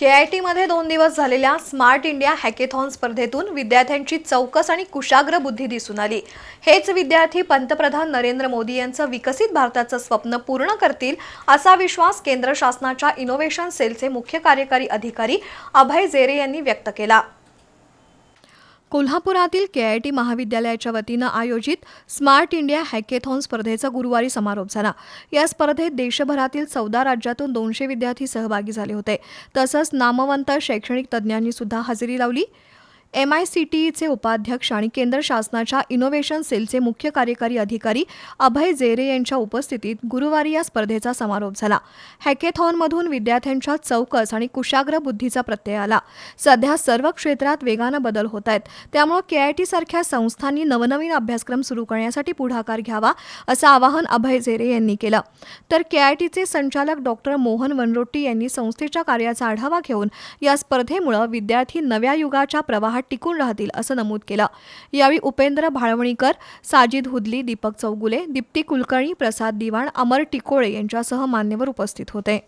के I टीमध्ये दोन दिवस झालेल्या स्मार्ट इंडिया हॅकेथॉन स्पर्धेतून विद्यार्थ्यांची चौकस आणि कुशाग्र बुद्धी दिसून आली. हेच विद्यार्थी पंतप्रधान नरेंद्र मोदी यांचं विकसित भारताचं स्वप्न पूर्ण करतील असा विश्वास केंद्र शासनाच्या इनोव्हेशन सेलचे मुख्य कार्यकारी अधिकारी अभय जेरे यांनी व्यक्त केला. कोल्हापुरातील के आय टी महाविद्यालयाच्या वतीनं आयोजित स्मार्ट इंडिया हॅकेथॉन स्पर्धेचा गुरुवारी समारोप झाला. या स्पर्धेत देशभरातील चौदा राज्यातून दोनशे विद्यार्थी सहभागी झाले होते. तसंच नामवंत शैक्षणिक तज्ज्ञांनी सुद्धा हजेरी लावली. एम आय सी टी ईचे उपाध्यक्ष आणि केंद्र शासनाच्या इनोव्हेशन सेलचे मुख्य कार्यकारी अधिकारी अभय जेरे यांच्या उपस्थितीत गुरुवारी या स्पर्धेचा समारोप झाला. हॅकेथॉनमधून विद्यार्थ्यांच्या चौकस आणि कुशाग्र बुद्धीचा प्रत्यय आला. सध्या सर्व क्षेत्रात वेगानं बदल होत आहेत त्यामुळे के आय टी सारख्या संस्थांनी नवनवीन अभ्यासक्रम सुरू करण्यासाठी पुढाकार घ्यावा असं आवाहन अभय जेरे यांनी केलं. तर के आय टीचे संचालक डॉक्टर मोहन वनरोट्टी यांनी संस्थेच्या कार्याचा आढावा घेऊन या स्पर्धेमुळे विद्यार्थी नव्या युगाच्या प्रवाहात टिकून राहतील असं नमूद केलं. यावेळी उपेंद्र भाळवणीकर साजिद हुदली दीपक चौगुले दीप्ती कुलकर्णी प्रसाद दिवाण अमर टिकोळे यांच्यासह मान्यवर उपस्थित होते.